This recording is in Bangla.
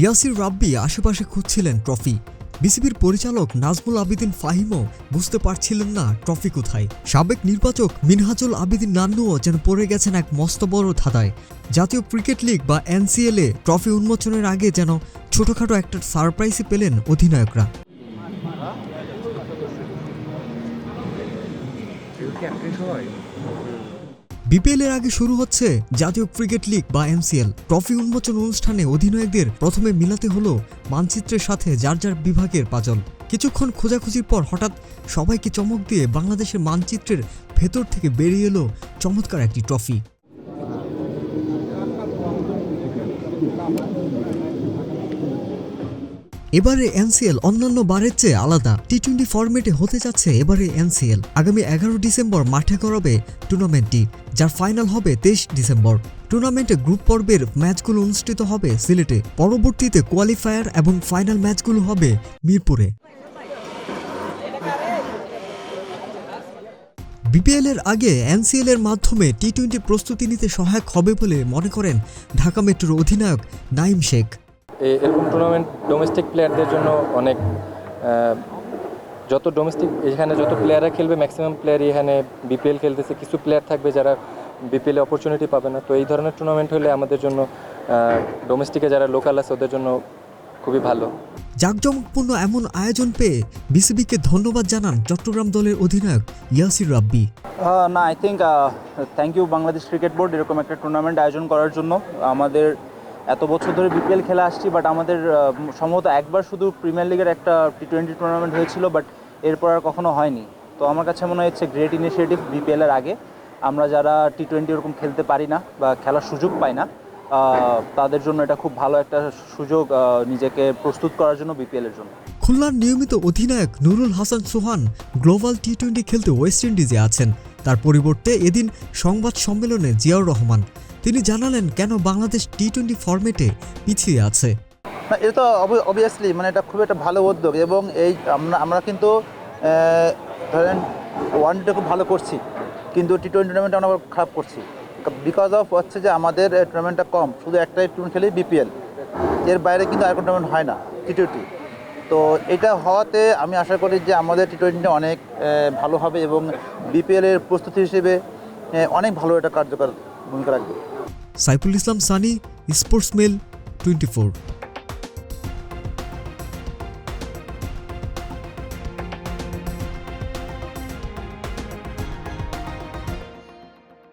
ইয়াসির রাব্বি আশেপাশে খুঁজছিলেন ট্রফি। বিসিবির পরিচালক নাজমুল আবিদিন ফাহিমও বুঝতে পারছিলেন না ট্রফি কোথায়। সাবেক নির্বাচক মিনহাজুল আবিদিন নান্নুও যেন পড়ে গেছেন এক মস্ত বড় ধাঁধায়। জাতীয় ক্রিকেট লিগ বা এনসিএলে ট্রফি উন্মোচনের আগে যেন ছোটখাটো একটা সারপ্রাইজই পেলেন অধিনায়করা। বিপিএল এর আগে শুরু হচ্ছে জাতীয় ক্রিকেট লিগ বা এনসিএল ট্রফি উন্মোচন অনুষ্ঠানে অধিনায়কদের প্রথমে মিলাতে হলো মানচিত্রের সাথে যার যার বিভাগের পাজল কিছুক্ষণ খোঁজাখুঁজির পর হঠাৎ সবাইকে চমক দিয়ে বাংলাদেশের মানচিত্রের ভেতর থেকে বেরিয়ে এলো চমৎকার একটি ট্রফি। এবারে এনসিএল অন্যান্য বারের চেয়ে আলাদা। টি টোয়েন্টি ফরম্যাটে হতে যাচ্ছে এবারে এনসিএল। আগামী এগারো ডিসেম্বর মাঠে করাবে টুর্নামেন্টটি যার ফাইনাল হবে তেইশ ডিসেম্বর। টুর্নামেন্টে গ্রুপ পর্বের ম্যাচগুলো অনুষ্ঠিত হবে সিলেটে। পরবর্তীতে কোয়ালিফায়ার এবং ফাইনাল ম্যাচগুলো হবে মিরপুরে। বিপিএল এর আগে এনসিএল এর মাধ্যমে টি টোয়েন্টি প্রস্তুতি নিতে সহায়ক হবে বলে মনে করেন ঢাকা মেট্রোর অধিনায়ক নাইম শেখ। এ- এরকম টুর্নামেন্ট ডোমেস্টিক প্লেয়ারদের জন্য অনেক যত ডোমেস্টিক এখানে যত প্লেয়াররা খেলবে ম্যাক্সিমাম প্লেয়ারই এখানে বিপিএল খেলতেছে। কিছু প্লেয়ার থাকবে যারা বিপিএল অপরচুনিটি পাবে না। তো এই ধরনের টুর্নামেন্ট হলে আমাদের জন্য ডোমেস্টিকে যারা লোকাল আছে ওদের জন্য খুবই ভালো। জাঁকজমকপূর্ণ এমন আয়োজন পেয়ে বিসিবিকে ধন্যবাদ জানান চট্টগ্রাম দলের অধিনায়ক ইয়াসির রাব্বি। না I think thank you Bangladesh cricket board এরকম একটা টুর্নামেন্ট আয়োজন করার জন্য। আমাদের এত বছর ধরে বিপিএল খেলা আসছি বাট আমাদের সম্ভবত একবার শুধু প্রিমিয়ার লিগের একটা টি টোয়েন্টি টুর্নামেন্ট হয়েছিল বাট এরপর আর কখনো হয়নি। তো আমার কাছে মনে হচ্ছে গ্রেট ইনিশিয়েটিভ বিপিএলের আগে। আমরা যারা টি টোয়েন্টি ওরকম খেলতে পারি না বা খেলার সুযোগ পাই না তাদের জন্য এটা খুব ভালো একটা সুযোগ নিজেকে প্রস্তুত করার জন্য বিপিএলের জন্য। খুলনার নিয়মিত অধিনায়ক Nurul Hasan Sohan global T twenty খেলতে ওয়েস্ট ইন্ডিজে আছেন। তার পরিবর্তে এদিন সংবাদ সম্মেলনে জিয়াউর রহমান। তিনি জানালেন কেন বাংলাদেশ টি টোয়েন্টি ফরম্যাটে পিছিয়ে আছে। না, এটা তো অবভিয়াসলি মানে এটা খুব একটা ভালো উদ্যোগ এবং এই আমরা আমরা কিন্তু ধরেন ওয়ান খুব ভালো করছি, কিন্তু টি টোয়েন্টি টুর্নামেন্ট আমরা খারাপ করছি। বিকজ অফ হচ্ছে যে আমাদের টুর্নামেন্টটা কম, শুধু একটাই টুর্নামেন্ট খেলি বিপিএল এর বাইরে কিন্তু আর টুর্নামেন্ট হয় না টি টোয়েন্টি তো এটা হওয়াতে আমি আশা করি যে আমাদের টি টোয়েন্টি অনেক ভালো হবে এবং বিপিএলের প্রস্তুতি হিসেবে অনেক ভালো এটা কার্যকর ভূমিকা রাখবে। Saiful Islam Sunny sports mail twenty